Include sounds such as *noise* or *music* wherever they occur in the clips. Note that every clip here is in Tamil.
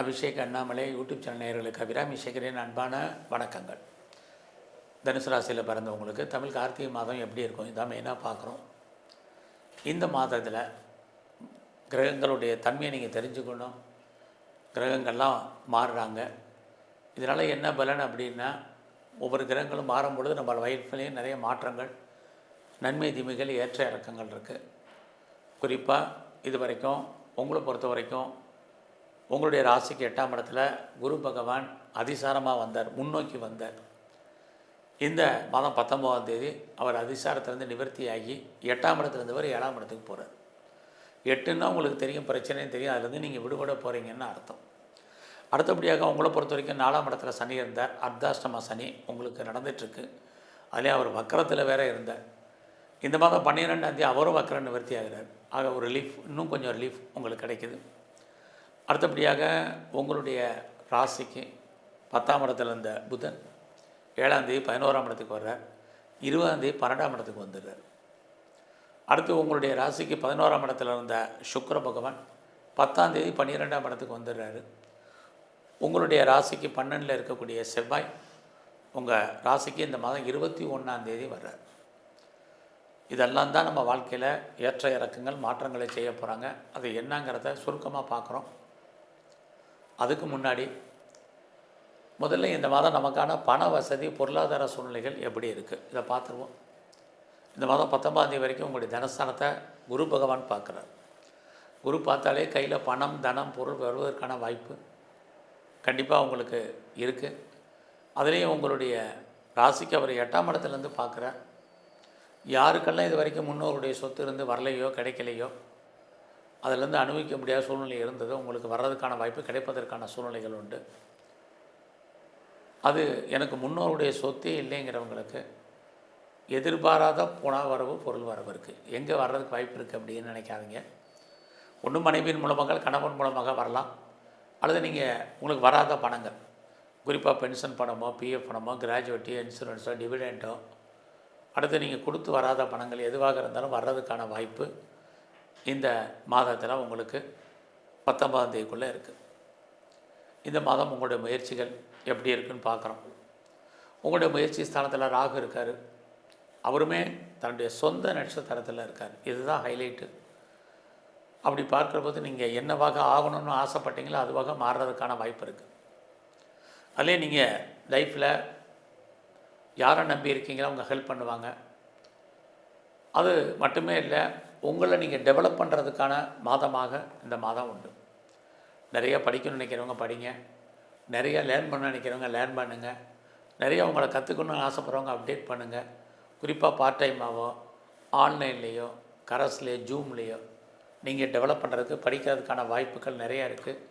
அபிஷேக் அண்ணாமலை யூடியூப் சேனல் நேயர்களுக்கு அபிராமி சேகரின் அன்பான வணக்கங்கள். தனுசு ராசியில் பிறந்தவங்களுக்கு தமிழ் கார்த்திகை மாதம் எப்படி இருக்கும்? இதான் மெயினாக பார்க்குறோம். இந்த மாதத்தில் கிரகங்களுடைய தன்மையை நீங்கள் தெரிஞ்சுக்கணும். கிரகங்கள்லாம் மாறுறாங்க. இதனால் என்ன பலன் அப்படின்னா ஒவ்வொரு கிரகங்களும் மாறும்பொழுது நம்ம வயிற்றுலேயும் நிறைய மாற்றங்கள் நன்மை தீமைகள் ஏற்ற இறக்கங்கள் இருக்குது குறிப்பாக இது வரைக்கும் உங்களை பொறுத்த வரைக்கும் உங்களுடைய ராசிக்கு எட்டாம் இடத்துல குரு பகவான் அதிசாரமாக வந்தார் முன்னோக்கி வந்தார். இந்த மாதம் பத்தொம்போதாம் தேதி அவர் அதிசாரத்திலேருந்து நிவர்த்தியாகி எட்டாம் இடத்துல இருந்தவர் ஏழாம் இடத்துக்கு போகிறார் எட்டுன்னா உங்களுக்கு தெரியும் பிரச்சனையும் தெரியும் அதுலேருந்து நீங்கள் விடுபட போகிறீங்கன்னு அர்த்தம். அடுத்தபடியாக உங்களை பொறுத்த வரைக்கும் நாலாம் இடத்துல சனி இருந்தார். அர்த்தாஷ்டம சனி உங்களுக்கு நடந்துகிட்ருக்கு அதிலே அவர் வக்கரத்தில் வேற இருந்தார். இந்த மாதம் பன்னிரெண்டாம் தேதி அவரும் வக்கர நிவர்த்தி ஆகிறார் ஆக ஒரு ரிலீஃப் இன்னும் கொஞ்சம் ரிலீஃப் உங்களுக்கு கிடைக்குது. அடுத்தபடியாக உங்களுடைய ராசிக்கு பத்தாம் இடத்துல இருந்த புதன் ஏழாம் தேதி பதினோராம் இடத்துக்கு வர்றார். இருபதாம் தேதி பன்னெண்டாம் இடத்துக்கு வந்துடுறார். அடுத்து உங்களுடைய ராசிக்கு பதினோராம் இடத்துல இருந்த சுக்கர பகவான் பத்தாம் தேதி பன்னிரெண்டாம் இடத்துக்கு வந்துடுறாரு. உங்களுடைய ராசிக்கு பன்னெண்டில் இருக்கக்கூடிய செவ்வாய் உங்கள் ராசிக்கு இந்த மாதம் இருபத்தி ஒன்றாம் தேதி வர்றார். இதெல்லாம் தான் நம்ம வாழ்க்கையில் ஏற்ற இறக்கங்கள் மாற்றங்களை செய்ய போகிறாங்க அது என்னங்கிறத சுருக்கமாக பார்க்குறோம். அதுக்கு முன்னாடி முதல்ல இந்த மாதம் நமக்கான பண வசதி பொருளாதார சூழ்நிலைகள் எப்படி இருக்குது இதை பார்த்துருவோம். இந்த மாதம் பத்தொம்பதாந்தேதி வரைக்கும் உங்களுடைய தனஸ்தானத்தை குரு பகவான் பார்க்குறார். குரு பார்த்தாலே கையில் பணம் தனம் பொருள் வருவதற்கான வாய்ப்பு கண்டிப்பாக உங்களுக்கு இருக்குது அதுலேயும் உங்களுடைய ராசிக்கு அவர் எட்டாம் இடத்துலேருந்து பார்க்குறார். யாருக்கெல்லாம் இது வரைக்கும் முன்னோருடைய சொத்து இருந்து வரலையோ கிடைக்கலையோ அதிலேருந்து அனுபவிக்க முடியாத சூழ்நிலை இருந்தது. உங்களுக்கு வர்றதுக்கான வாய்ப்பு கிடைப்பதற்கான சூழ்நிலைகள் உண்டு. அது எனக்கு முன்னோருடைய சொத்தே இல்லைங்கிறவங்களுக்கு எதிர்பாராத புனா வரவு பொருள் வரவு இருக்குது எங்கே வர்றதுக்கு வாய்ப்பு இருக்குது அப்படின்னு நினைக்காதீங்க. ஒன்றும் மனைவியின் மூலமாக கணவன் மூலமாக வரலாம். அல்லது நீங்கள் உங்களுக்கு வராத பணங்கள். குறிப்பாக பென்ஷன் பணமோ பிஎஃப் பணமோ கிராஜுவேட்டி இன்சூரன்ஸோ டிவிடெண்ட்டோ அடுத்து நீங்கள் கொடுத்து வராத பணங்கள் எதுவாக இருந்தாலும் வர்றதுக்கான வாய்ப்பு இந்த மாதத்தில் உங்களுக்கு பத்தொன்பதாம் தேதிக்குள்ளே இருக்குது இந்த மாதம் உங்களுடைய முயற்சிகள் எப்படி இருக்குன்னு பார்க்குறோம் உங்களுடைய முயற்சி ஸ்தானத்தில் ராகு இருக்கார். அவருமே தன்னுடைய சொந்த நட்சத்திரத்தில் இருக்கார். இதுதான் ஹைலைட்டு அப்படி பார்க்குற போது நீங்கள் என்னவாக ஆகணும்னு ஆசைப்பட்டீங்களோ அதுவாக மாறுறதுக்கான வாய்ப்பு இருக்குது அதிலே நீங்கள் லைஃப்பில் யாரை நம்பி இருக்கீங்களோ அவங்க ஹெல்ப் பண்ணுவாங்க. அது மட்டுமே இல்லை உங்களை நீங்கள் டெவலப் பண்ணுறதுக்கான மாதமாக இந்த மாதம் உண்டு. நிறைய படிக்கணும்னு நினைக்கிறவங்க படிங்க. நிறைய லேர்ன் பண்ண நினைக்கிறவங்க லேர்ன் பண்ணுங்கள் நிறைய உங்களை கற்றுக்கணும்னு ஆசைப்பட்றவங்க அப்டேட் பண்ணுங்கள் குறிப்பாக பார்ட் டைமாவோ ஆன்லைன்லேயோ கரஸ்லேயோ ஜூம்லேயோ நீங்கள் டெவலப் பண்ணுறதுக்கு படிக்கிறதுக்கான வாய்ப்புகள் நிறையா இருக்குது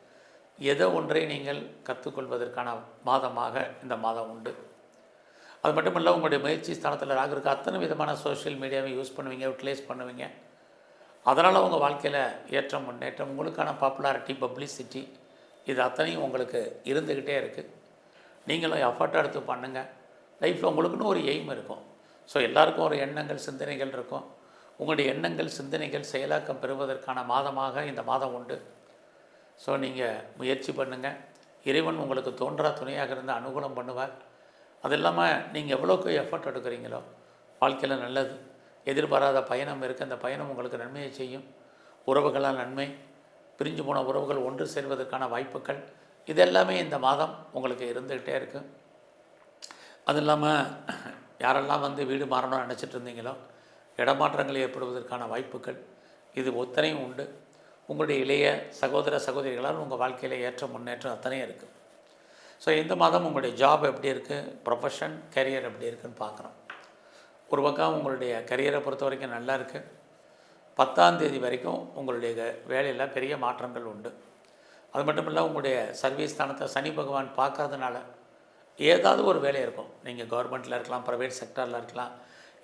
எதோ ஒன்றை நீங்கள் கற்றுக்கொள்வதற்கான மாதமாக இந்த மாதம் உண்டு. அது மட்டும் இல்லை உங்களுடைய முயற்சி ஸ்தானத்தில் ராகு இருக்க. அத்தனை விதமான சோஷியல் மீடியாவை யூஸ் பண்ணுவீங்க யூட்டிலைஸ் பண்ணுவீங்க. அதனால் உங்கள் வாழ்க்கையில் ஏற்றம் முன்னேற்றம் உங்களுக்கான பாப்புலாரிட்டி பப்ளிசிட்டி இது அத்தனையும் உங்களுக்கு இருந்துக்கிட்டே இருக்குது நீங்களும் எஃபர்ட் எடுத்து பண்ணுங்கள் லைஃப்பில் உங்களுக்குன்னு ஒரு எய்ம் இருக்கும். ஸோ எல்லாருக்கும் ஒரு எண்ணங்கள் சிந்தனைகள் இருக்கும். உங்களுடைய எண்ணங்கள் சிந்தனைகள் செயலாக்கம் பெறுவதற்கான மாதமாக இந்த மாதம் உண்டு. ஸோ நீங்கள் முயற்சி பண்ணுங்கள் இறைவன் உங்களுக்கு தோன்றா துணையாக இருந்து அனுகூலம் பண்ணுவார். அது இல்லாமல் நீங்கள் எவ்வளோக்கு எஃபர்ட் எடுக்கிறீங்களோ வாழ்க்கையில் நல்லது. எதிர்பாராத பயணம் இருக்குது அந்த பயணம் உங்களுக்கு நன்மையை செய்யும். உறவுகளால் நன்மை. பிரிஞ்சு போன உறவுகள் ஒன்று சேர்வதற்கான வாய்ப்புகள். இது எல்லாமே இந்த மாதம் உங்களுக்கு இருந்துக்கிட்டே இருக்குது அது இல்லாமல் யாரெல்லாம் வந்து வீடு மாறணும்னு நினச்சிட்டு இருந்தீங்களோ இடமாற்றங்கள் ஏற்படுவதற்கான வாய்ப்புகள். இது ஒத்தனையும் உண்டு. உங்களுடைய இளைய சகோதர சகோதரிகளால் உங்கள் வாழ்க்கையில் ஏற்ற முன்னேற்றம் அத்தனையும் இருக்குது ஸோ இந்த மாதம் உங்களுடைய ஜாப் எப்படி இருக்குது ப்ரொஃபஷன் கரியர் எப்படி இருக்குன்னு பார்க்குறோம் ஒரு பக்கம் உங்களுடைய கரியரை பொறுத்த வரைக்கும் நல்லா இருக்குது பத்தாம் தேதி வரைக்கும் உங்களுடைய வேலையில் பெரிய மாற்றங்கள் உண்டு. அது மட்டும் இல்லை உங்களுடைய சர்வீஸ் ஸ்தானத்தை சனி பகவான் பார்க்கறதுனால ஏதாவது ஒரு வேலை இருக்கும். நீங்கள் கவர்மெண்ட்டில் இருக்கலாம் ப்ரைவேட் செக்டரில் இருக்கலாம்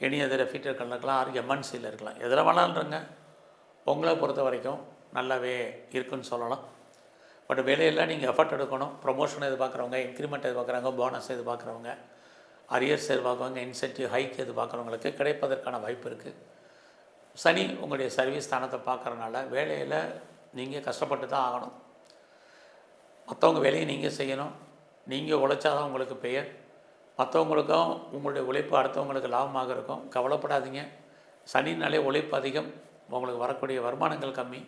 இனி அதர் ஃபீட்டர்களில் இருக்கலாம் ஆர் எம்என்சியில் இருக்கலாம். எதில் வேணாலும்ங்க உங்களை பொறுத்த வரைக்கும் நல்லாவே இருக்குன்னு சொல்லலாம். பட் வேலையெல்லாம் நீங்கள் எஃபர்ட் எடுக்கணும். ப்ரொமோஷன் எதிர்பார்க்குறவங்க இன்க்ரிமெண்ட் எதிர்பார்க்குறவங்க போனஸ் எதிர்பார்க்குறவங்க அரியர்ஸ் எதிர்பார்க்குறவங்க இன்சென்டிவ் ஹைக் எதிர்பார்க்குறவங்களுக்கு கிடைப்பதற்கான வாய்ப்பு இருக்குது சனி உங்களுடைய சர்வீஸ் ஸ்தானத்தை பார்க்குறனால வேலையில் நீங்கள் கஷ்டப்பட்டு தான் ஆகணும். மற்றவங்க வேலையை நீங்கள் செய்யணும். நீங்கள் உழைச்சாதான் உங்களுக்கு பெயர். மற்றவங்களுக்கும் உங்களுடைய உழைப்பு அடுத்தவங்களுக்கு லாபமாக இருக்கும். கவலைப்படாதீங்க. சனினாலே உழைப்பு அதிகம். உங்களுக்கு வரக்கூடிய வருமானங்கள் கம்மி.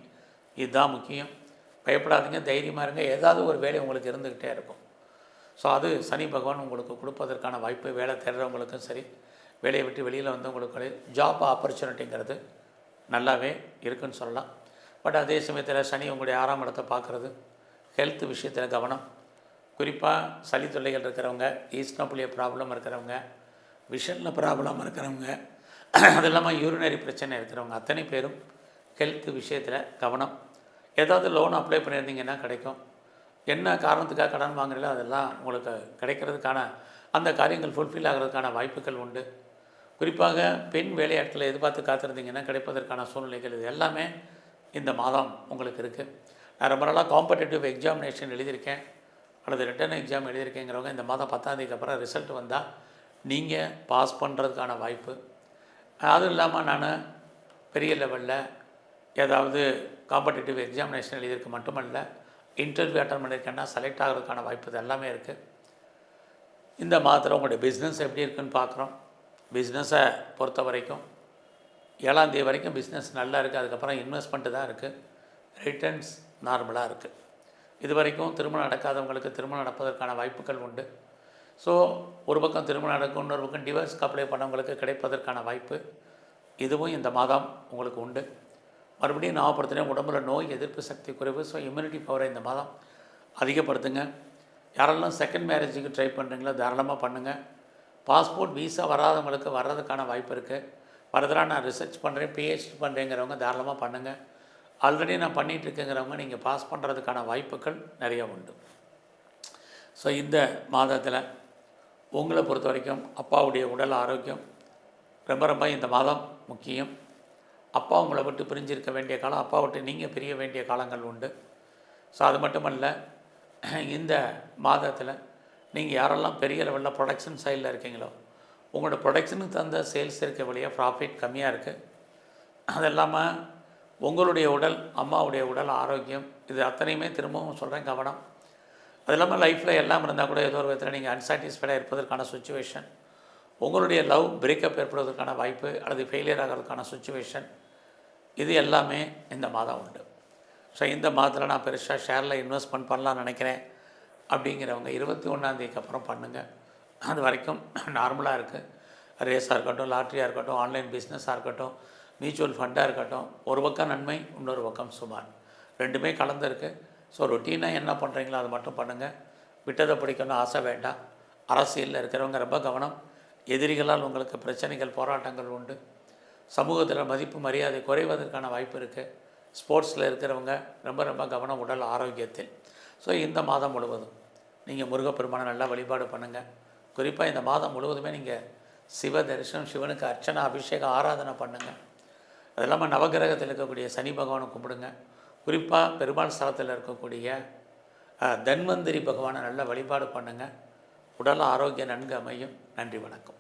இதுதான் முக்கியம். பயப்படாதீங்க. தைரியமாக இருங்க. ஏதாவது ஒரு வேலை உங்களுக்கு இருந்துக்கிட்டே இருக்கும். ஸோ அது சனி பகவான் உங்களுக்கு கொடுப்பதற்கான வாய்ப்பு வேலை தேடுறவங்களுக்கும் சரி வேலையை விட்டு வெளியில் வந்தவங்களுக்கு ஜாப் ஆப்பர்ச்சுனிட்டிங்கிறது நல்லாவே இருக்குன்னு சொல்லலாம். பட் அதே சமயத்தில் சனி உங்களுடைய ஆறாம் இடத்தை பார்க்குறது. ஹெல்த் விஷயத்தில் கவனம். குறிப்பாக சளி தொல்லைகள் இருக்கிறவங்க ஈஸ்னோப்புலிய ப்ராப்ளம் இருக்கிறவங்க விஷனில் ப்ராப்ளம் இருக்கிறவங்க *clears throat* அது இல்லாமல் யூரினரி பிரச்சனை இருக்கிறவங்க அத்தனை பேரும் ஹெல்த் விஷயத்தில் கவனம். ஏதாவது லோன் அப்ளை பண்ணியிருந்தீங்கன்னா கிடைக்கும். என்ன காரணத்துக்காக கடன் வாங்குறீங்களோ அதெல்லாம் உங்களுக்கு கிடைக்கிறதுக்கான அந்த காரியங்கள் ஃபுல்ஃபில் ஆகிறதுக்கான வாய்ப்புகள் உண்டு. குறிப்பாக பெண் வேலை இடத்துல எதிர்பார்த்து காத்திருந்தீங்கன்னா கிடைப்பதற்கான சூழ்நிலைகள் இது எல்லாமே இந்த மாதம் உங்களுக்கு இருக்குது நான் ரொம்ப நாளாக காம்படேட்டிவ் எக்ஸாமினேஷன் எழுதியிருக்கேன். அல்லது ரிட்டர்ன் எக்ஸாம் எழுதியிருக்கேங்கிறவங்க இந்த மாதம் பத்தாந்தேதிக்கு அப்புறம் ரிசல்ட் வந்தால் நீங்கள் பாஸ் பண்ணுறதுக்கான வாய்ப்பு. அதுவும் இல்லாமல் நான் பெரிய லெவலில் ஏதாவது காம்படேட்டிவ் எக்ஸாமினேஷன் எழுதியிருக்க மட்டுமல்ல இன்டர்வியூ அட்டன் பண்ணியிருக்கேன்னா செலக்ட் ஆகிறதுக்கான வாய்ப்பு எல்லாமே இருக்குது இந்த மாதத்தில் உங்களுடைய பிஸ்னஸ் எப்படி இருக்குன்னு பார்க்குறோம். பிஸ்னஸை பொறுத்த வரைக்கும் ஏழாந்தேதி வரைக்கும் பிஸ்னஸ் நல்லா இருக்குது அதுக்கப்புறம் இன்வெஸ்ட்மெண்ட்டு தான் இருக்குது ரிட்டர்ன்ஸ் நார்மலாக இருக்குது இது வரைக்கும் திருமணம் நடக்காதவங்களுக்கு திருமணம் நடப்பதற்கான வாய்ப்புகள் உண்டு. ஸோ ஒரு பக்கம் திருமணம் நடக்கும் இன்னொரு பக்கம் டிவோர்ஸ்க்கு அப்ளை பண்ணவங்களுக்கு கிடைப்பதற்கான வாய்ப்பு. இதுவும் இந்த மாதம் உங்களுக்கு உண்டு. மறுபடியும் ஞாபகப்படுத்தினேன் உடம்புல நோய் எதிர்ப்பு சக்தி குறைவு ஸோ இம்யூனிட்டி பவரை இந்த மாதம் அதிகப்படுத்துங்க. யாரெல்லாம் செகண்ட் மேரேஜுக்கு ட்ரை பண்ணுறீங்களோ தாராளமாக பண்ணுங்கள் பாஸ்போர்ட் வீசா வராதவங்களுக்கு வர்றதுக்கான வாய்ப்பு இருக்குது ஃபர்தராக நான் ரிசர்ச் பண்ணுறேன் பிஹெச்டி பண்ணுறேங்கிறவங்க தாராளமாக பண்ணுங்கள் ஆல்ரெடி நான் பண்ணிகிட்டு இருக்கேங்கிறவங்க நீங்கள் பாஸ் பண்ணுறதுக்கான வாய்ப்புகள் நிறைய உண்டு. ஸோ இந்த மாதத்தில் உங்களை பொறுத்த வரைக்கும் அப்பாவுடைய உடல் ஆரோக்கியம் ரொம்ப ரொம்ப இந்த மாதம் முக்கியம். அப்பா உங்களை விட்டு பிரிஞ்சிருக்க வேண்டிய காலம் அப்பா விட்டு நீங்கள் பிரிய வேண்டிய காலங்கள் உண்டு. ஸோ அது மட்டுமல்ல இந்த மாதத்தில் நீங்கள் யாரெல்லாம் பெரிய லெவலில் ப்ரொடக்ஷன் சைடில் இருக்கீங்களோ உங்களோட ப்ரொடக்ஷனுக்கு தந்த சேல்ஸ் இருக்க வழியாக ப்ராஃபிட் கம்மியாக இருக்குது அது இல்லாமல் உங்களுடைய உடல் அம்மாவுடைய உடல் ஆரோக்கியம் இது அத்தனையுமே திரும்பவும் சொல்கிறேன் கவனம். அது இல்லாமல் லைஃப்பில் எல்லாம் இருந்தால் கூட ஏதோ ஒரு விதத்தில் நீங்கள் அன்சாட்டிஸ்ஃபைடாக இருப்பதற்கான சுச்சுவேஷன் உங்களுடைய லவ் பிரேக்கப் ஏற்படுவதற்கான வாய்ப்பு அல்லது ஃபெயிலியர் ஆகிறதுக்கான சுச்சுவேஷன் இது எல்லாமே இந்த மாதம் உண்டு. ஸோ இந்த மாதத்தில் நான் பெருசாக ஷேரில் இன்வெஸ்ட்மெண்ட் பண்ணலாம்னு நினைக்கிறேன். அப்படிங்கிறவங்க இருபத்தி ஒன்றாந்தேதிக்கு அப்புறம் பண்ணுங்கள் அது வரைக்கும் நார்மலாக இருக்குது ரேஸாக இருக்கட்டும் லாட்ரியாக இருக்கட்டும் ஆன்லைன் பிஸ்னஸாக இருக்கட்டும் மியூச்சுவல் ஃபண்டாக இருக்கட்டும் ஒரு பக்கம் நன்மை இன்னொரு பக்கம் சுமார் ரெண்டுமே கலந்துருக்கு ஸோ ரொட்டீனாக என்ன பண்ணுறீங்களோ அதை மட்டும் பண்ணுங்கள் விட்டதை பிடிக்கணும்னு ஆசை வேண்டாம். அரசியலில் இருக்கிறவங்க ரொம்ப கவனம். எதிரிகளால் உங்களுக்கு பிரச்சனைகள் போராட்டங்கள் உண்டு. சமூகத்தில் மதிப்பு மரியாதை குறைவதற்கான வாய்ப்பு இருக்குது ஸ்போர்ட்ஸில் இருக்கிறவங்க ரொம்ப ரொம்ப கவனம் உடல் ஆரோக்கியத்தில். ஸோ இந்த மாதம் முழுவதும் நீங்கள் முருகப்பெருமானை நல்லா வழிபாடு பண்ணுங்கள் குறிப்பாக இந்த மாதம் முழுவதுமே நீங்கள் சிவ தரிசனம் சிவனுக்கு அர்ச்சனை அபிஷேகம் ஆராதனை பண்ணுங்கள் அது இல்லாமல் நவகிரகத்தில் இருக்கக்கூடிய சனி பகவானை கும்பிடுங்க. குறிப்பாக பெருமாள் ஸ்தலத்தில் இருக்கக்கூடிய தன்வந்திரி பகவானை நல்லா வழிபாடு பண்ணுங்கள் உடல் ஆரோக்கியம் நன்கு அமையும். நன்றி வணக்கம்.